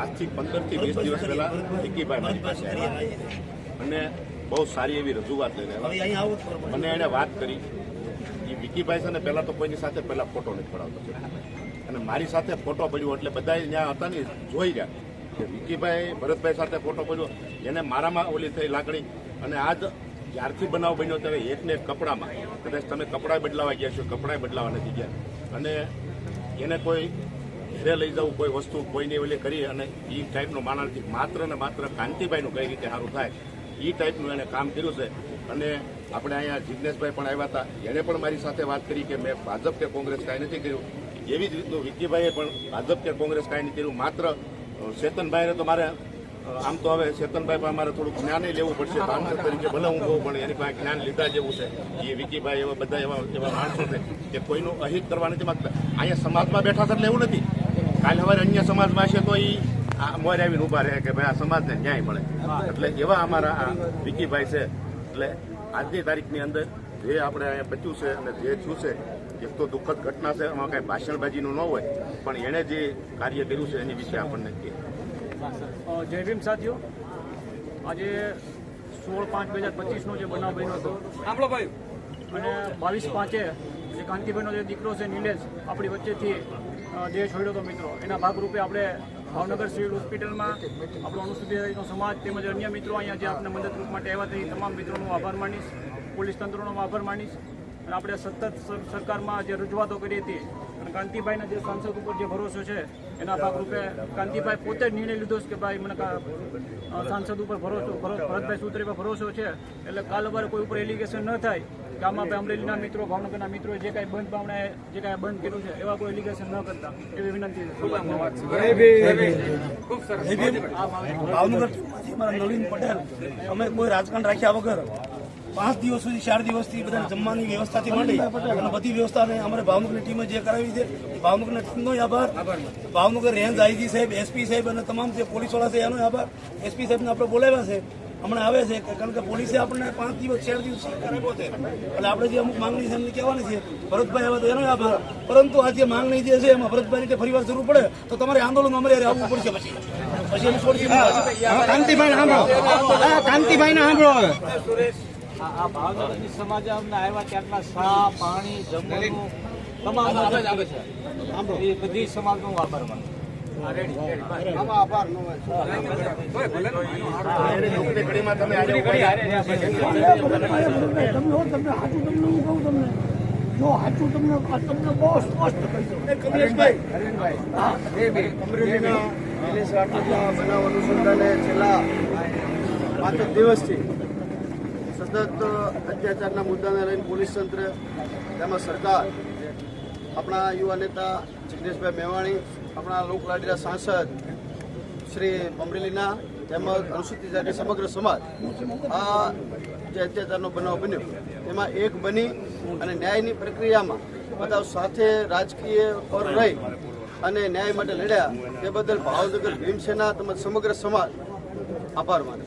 આજથી પંદર વીસ દિવસ પહેલા વિકીભાઈ મારી પાસે અને બહુ સારી એવી રજૂઆત લઈને અને એણે વાત કરી. એ વિકીભાઈ છે ને, પહેલાં તો કોઈની સાથે પહેલાં ફોટો નથી પડાવતો. અને મારી સાથે ફોટો પડ્યો એટલે બધા ત્યાં હતા ને, જોઈ ગયા કે વિકીભાઈ ભરતભાઈ સાથે ફોટો પડ્યો. એને મારામાં ઓલી થઈ લાકડી. અને આજ જ્યારથી બનાવ બન્યો ત્યારે એકને એક કપડામાં. કદાચ તમે કપડાં બદલાવા ગયા છો કપડાં બદલાવા નથી ગયા. અને એને કોઈ ઘરે લઈ જવું, કોઈ વસ્તુ કોઈને ઓલે કરી અને એ ટાઈપનો માણસ માત્ર ને માત્ર કાંતિભાઈનું કઈ રીતે સારું થાય એ ટાઈપનું એણે કામ કર્યું છે. અને આપણે અહીંયા જિજ્ઞેશભાઈ પણ આવ્યા હતા. એણે પણ મારી સાથે વાત કરી કે મેં ભાજપ કે કોંગ્રેસ કાંઈ નથી કર્યું. એવી જ રીતનું વિક્કીભાઈએ પણ ભાજપ કે કોંગ્રેસ કાંઈ નથી કર્યું. માત્ર ચેતનભાઈને તો મારે આમ તો હવે ચેતનભાઈ પણ અમારે થોડુંક જ્ઞાન લેવું પડશે. સાંસદ તરીકે ભલે હું કહું, પણ એની પાસે જ્ઞાન લીધા જેવું છે. એ વિકીભાઈ એવા બધા એવા એવા માણસો છે કે કોઈનું અહિત કરવા નથી માગતા. અહીંયા સમાજમાં બેઠા છે એટલે એવું નથી. કાલે હવે અન્ય સમાજમાં છે તો એ મોર આવીને ઊભા રહે કે ભાઈ આ સમાજને ન્યાય મળે. એટલે એવા અમારા આ વિકીભાઈ છે. એટલે આજની તારીખની અંદર જે આપણે અહીંયા બચ્યું છે અને જે થયું છે, એક તો દુઃખદ ઘટના છે. એમાં કાંઈ ભાષણબાજીનું ન હોય. પણ એણે જે કાર્ય કર્યું છે એની વિશે આપણને કહે. જય ભીમ સાથીઓ. આજે સોળ પાંચ બે હજાર પચીસનો જે બનાવ બન્યો હતો અને બાવીસ પાંચે જે કાંતિભાઈનો જે દીકરો છે નિલેશ આપણી વચ્ચેથી જે દેહ છોડ્યો હતો મિત્રો. એના ભાગરૂપે આપણે ભાવનગર સિવિલ હોસ્પિટલમાં આપણો અનુસૂચિત જાતિનો સમાજ તેમજ અન્ય મિત્રો અહીંયા જે આપને મદદરૂપ માટે આવ્યા હતા તમામ મિત્રોનો આભાર માનીશ પોલીસ તંત્રનો આભાર માનીશ. અને આપણે સતત સર- સરકારમાં જે રજૂઆતો કરી હતી અને કાંતિભાઈના જે સાંસદ ઉપર જે ભરોસો છે, એના ભાગરૂપે કાંતિભાઈ પોતે જ નિર્ણય લીધો કે ભાઈ મને સાંસદ ઉપર ભરોસો ભરો- ભરતભાઈ સૂત્રી પર ભરોસો છે. એટલે કાલ અમારે કોઈ ઉપર એલિગેશન ન થાય કે આમાં અમરેલીના મિત્રો, ભાવનગરના મિત્રો જે કાંઈ બંધ ભાવના જે કાંઈ બંધ કર્યું છે, એવા કોઈ એલિગેશન ન કરતા. એવી વિનંતી છે. ભાવનગર નવીન પટેલ. અમે કોઈ રાજકારણ રાખ્યા વગર પાંચ દિવસ સુધી, ચાર દિવસથી બધા જમવાની વ્યવસ્થાથી માંડી અને બધી વ્યવસ્થાને અમારે ભાવનગરની ટીમે જે કરાવી છે ટીમ ટીમનો આભાર. ભાવનગર રેન્જ આઈજી સાહેબ, એસપી સાહેબ અને તમામ જે પોલીસવાળા છે, એનો આભાર. એસપી સાહેબને આપણે બોલાવ્યા છે, હમણાં આવે છે, કારણ કે પોલીસે આપણને પાંચ દિવસ, ચાર દિવસ કરાવ્યો છે. એટલે આપણે જે અમુક માંગણી છે એમને કહેવાની છે, ભરતભાઈ આવે તો એનો આભાર. પરંતુ આ જે માંગણી જે છે, એમાં ભરતભાઈ ફરી વાર જરૂર પડે, તો તમારે આંદોલન અમારે આવવું પડશે પછી. પછી કાંતિભાઈ સાંભળો. કાંતિભાઈ ને સાંભળો હવે. આ આ ભાવનગરની સમાજ અમને આવ્યા ત્યારના સા પાણી જમવાનું તમામ આવે છે. એ બધી સમાજનો તમને જો સાચું તમને તમને બહુ સ્પષ્ટ કહી કમલેશભાઈ. અમરેલીના નિલેશ બનાવ અનુસંધાને છેલ્લા પાંચ દિવસથી સતત અત્યાચારના મુદ્દાને લઈને પોલીસ તંત્ર, તેમજ સરકાર, આપણા યુવા નેતા જિગ્નેશભાઈ મેવાણી, આપણા લોકલાડીના સાંસદ શ્રી અમરેલીના તેમજ અનુસૂચિત જાતિ સમગ્ર સમાજ, આ જે અત્યાચારનો બનાવ બન્યો તેમાં એક બની અને ન્યાયની પ્રક્રિયામાં બધા સાથે રાજકીય પર રહી અને ન્યાય માટે લડ્યા, તે બદલ ભાવનગર ભીમસેના તેમજ સમગ્ર સમાજ આભાર માને.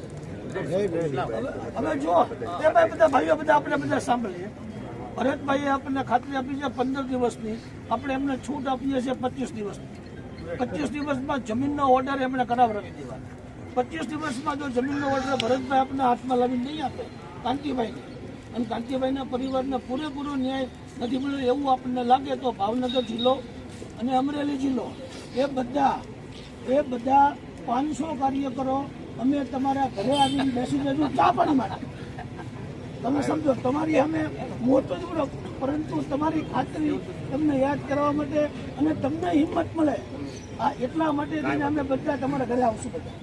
હવે જો એ ભાઈ બધા ભાઈઓ બધા આપણે બધા સાંભળીએ. ભરતભાઈએ આપણને ખાતરી આપી છે પંદર દિવસની. આપણે એમને છૂટ આપીએ છીએ પચીસ દિવસની. પચીસ દિવસમાં જમીનનો ઓર્ડર એમણે કરાવડાવી દેવાનો. પચીસ દિવસમાં જો જમીનનો ઓર્ડર ભરતભાઈ આપણને હાથમાં લાવીને નહીં આપે, કાંતિભાઈને. અને કાંતિભાઈના પરિવારને પૂરેપૂરો ન્યાય નથી મળ્યો, એવું આપણને લાગે તો ભાવનગર જિલ્લો અને અમરેલી જિલ્લો, એ બધા એ બધા પાંચસો કાર્યકરો અમે તમારા ઘરે આવીને બેસી જશું ચા પાણી માટે. તમે સમજો તમારી અમે મોટો જ બોલો પરંતુ તમારી ખાતરી તમને યાદ કરવા માટે અને તમને હિંમત મળે. આ એટલા માટે થઈને અમે બધા તમારા ઘરે આવશું બધા.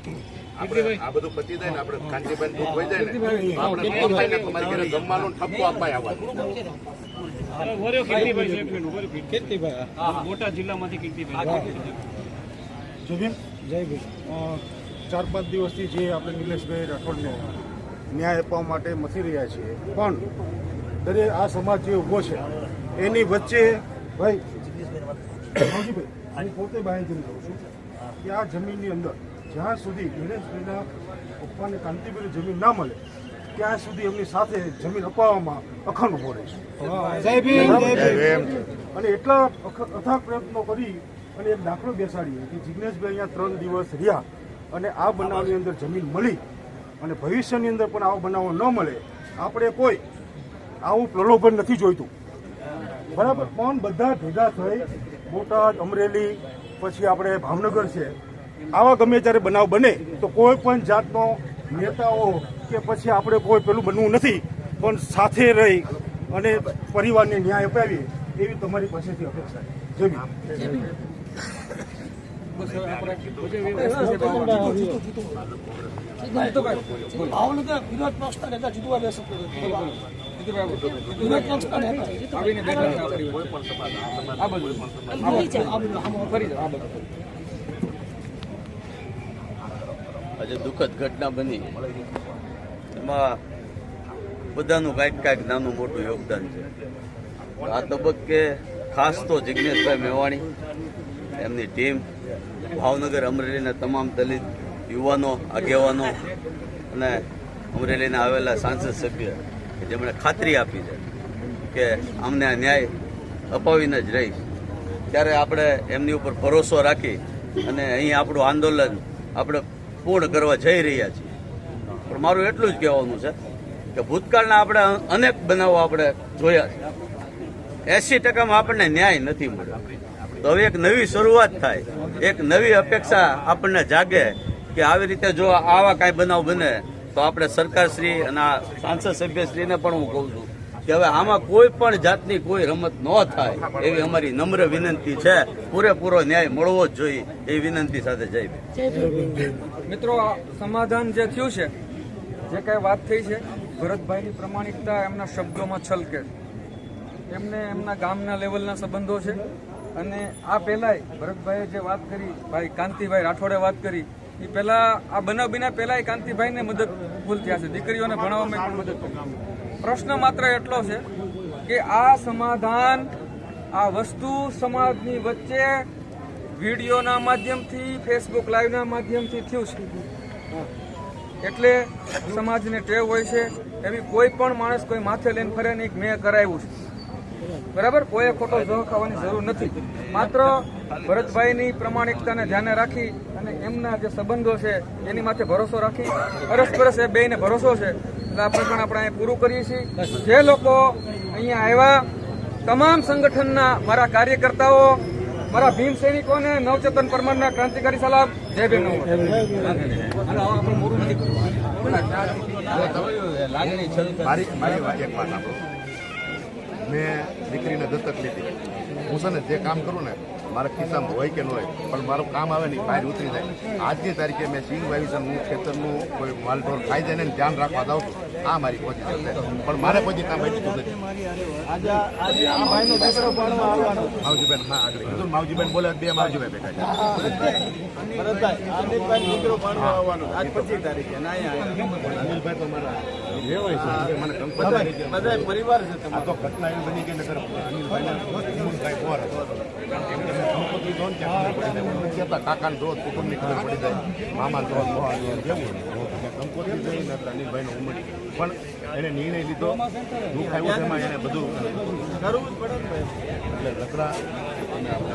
આ બધું પતી જાય ને આપણે કાંતિભાઈ દુઃખ હોય જાય ને આપણે ન થાય ને તમારી ઘરે જમવાનું ઠપકો અપાય આવવાનું મોટા જિલ્લામાંથી કીર્તિભાઈ. જય ભાઈ ચાર પાંચ દિવસથી જે આપણે નિલેશભાઈ રાઠોડને ન્યાય આપવા માટે મથી રહ્યા છીએ. પણ દરેક આ સમાજ જે ઊભો છે એની વચ્ચે ભાઈ હું પોતે બાંધીને જાઉં છું કે આ જમીનની અંદર જ્યાં સુધી નિલેશભાઈના પપ્પાને કાંતિભાઈ જમીન ના મળે ત્યાં સુધી એમની સાથે જમીન અપાવવામાં અખંડ ઊભો રહેશે. અને એટલા અથાગ પ્રયત્નો કરી અને એક દાખલો બેસાડીએ કે જિગ્નેશભાઈ અહીંયા ત્રણ દિવસ રહ્યા. અને આ બનાવની અંદર જમીન મળી અને ભવિષ્યની અંદર પણ આવો બનાવો ન મળે, આપણે કોઈ આવું પ્રલોભન નથી જોઈતું. બરાબર? પણ બધા ભેગા થઈ બોટાદ, અમરેલી, પછી આપણે ભાવનગર છે. આવા ગમે ત્યારે બનાવ બને તો કોઈ પણ જાતનો નેતાઓ કે પછી આપણે કોઈ પેલું બનવું નથી, પણ સાથે રહી અને પરિવારને ન્યાય અપાવીએ એવી તમારી પાસેથી અપેક્ષા છે. ભાવનગર વિરોધ પક્ષના નેતા જીતુભાઈ નેતા આજે દુઃખદ ઘટના બની. એમાં બધાનું કાંઈક કાંઈક નાનું મોટું યોગદાન છે. આ તબક્કે ખાસ તો જિજ્ઞેશભાઈ મેવાણી, એમની ટીમ ભાવનગર અમરેલીના તમામ દલિત યુવાનો, આગેવાનો અને અમરેલીના આવેલા સાંસદ સભ્ય જેમણે ખાતરી આપી છે કે અમને આ ન્યાય અપાવીને જ રહીશ. ત્યારે આપણે એમની ઉપર ભરોસો રાખી અને અહીં આપણું આંદોલન આપણે પૂર્ણ કરવા જઈ રહ્યા છીએ. પણ મારું એટલું જ કહેવાનું છે કે ભૂતકાળના આપણે અનેક બનાવો આપણે જોયા છે. એસી ટકામાં આપણને ન્યાય નથી મળ્યો. તો હવે એક નવી શરૂઆત થાય. એક નવી અપેક્ષા આપણને જાગે કે આવી રીતે જો આવા કાંઈ બનાવ બને તો આપણે સરકારશ્રી અને સાંસદ સભ્યશ્રીને પણ હું કહું છું કે હવે આમાં કોઈ પણ જાતની કોઈ રમત ન થાય એવી અમારી નમ્ર વિનંતી છે. પૂરેપૂરો ન્યાય મળવો જ જોઈએ એ વિનંતી સાથે જઈ મિત્રો સમાધાન જે થયું છે જે કાંઈ વાત થઈ છે ભરતભાઈની પ્રમાણિકતા એમના શબ્દોમાં છલકે. એમને એમના ગામના લેવલના સંબંધો છે. અને આ પહેલાંય ભરતભાઈએ જે વાત કરી, ભાઈ કાંતિભાઈ રાઠોડે વાત કરી એ પહેલા આ બનાવ બીના પહેલાંય કાંતિભાઈને મદદ ફૂલ થયા છે. દીકરીઓને ભણાવવામાં પણ મદદ કરી. પ્રશ્ન માત્ર એટલો છે કે આ સમાધાન, આ વસ્તુ સમાજની વચ્ચે વિડીયોના માધ્યમથી, ફેસબુક લાઈવના માધ્યમથી થયું છે. એટલે સમાજને ટેવ હોય છે. એવી કોઈ પણ માણસ કોઈ માથે લઈને ફરે નહીં મેં કરાવ્યું છે. બરાબર? કોઈએ ખોટો જહ ખાવાની જરૂર નથી. માત્ર ભરતભાઈની પ્રમાણિકતાને ધ્યાને રાખી અને એમના જે સંબંધો છે એની માથે ભરોસો રાખી. અરસપરસ એ બેને ભરોસો છે. એટલે આપણે પણ આપણે અહીંયા પૂરું કરીએ છીએ. જે લોકો અહીંયા આવ્યા તમામ સંગઠનના મારા કાર્યકર્તાઓ મારા ભીમ સૈનિકોને નવચેતન પરમારના ક્રાંતિકારી સલામ. જય ભીમ નવ મેં દીકરીને દત્તક લીધી. હું છે ને જે કામ કરું ને મારા ખિસ્સામાં હોય કે ન હોય પણ મારું કામ આવે ને ઈ બહાર ઉતરી જાય. આજની તારીખે મેં સિંગ વાવી છે હું ખેતરનું કોઈ માલઢોર ખાઈ જાય ને ધ્યાન રાખવા જાઉં છું. આ મારી પોઝિશન છે. પણ મારે કોઈ કામ બચતું નથી માવજીબેન હા આગળ. માવજીબેન બોલે બે માવજીભાઈ બેઠા છે. પરિવાર છે આ તો ઘટના એવી બની કે નગર અનિલભાઈ કહેતા કાકાને જો કુટુંબની ખબર પડી જાય મામા જો જો જેવું સંપત્તિ જઈને અનિલભાઈનો ઉમડી પણ એને નિર્ણય લીધો દુઃખ આવ્યું એમાં એને બધું કરવું જ પડે એટલે લકડા અને આપણે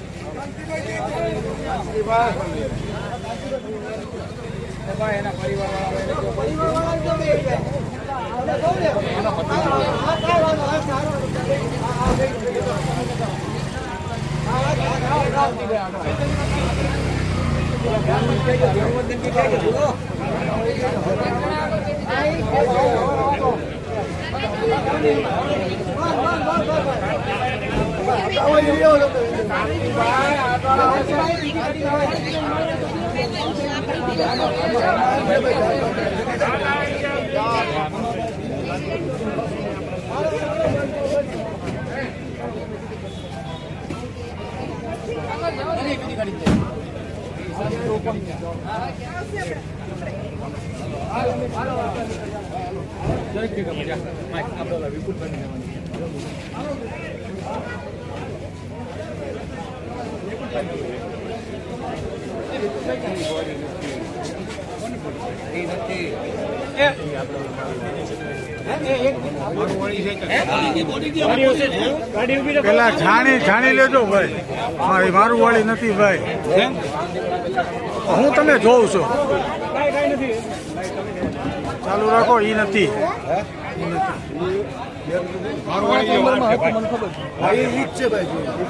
બસ દરેક જગ્યા મજા આપણે વિપુલ બની જવાની પેલા જાણી જાણી લેજો ભાઈ મારી મારું વાળી નથી ભાઈ હું તમે જોઉં છું ચાલુ રાખો ઈ નથી મારું વાળી ભાઈ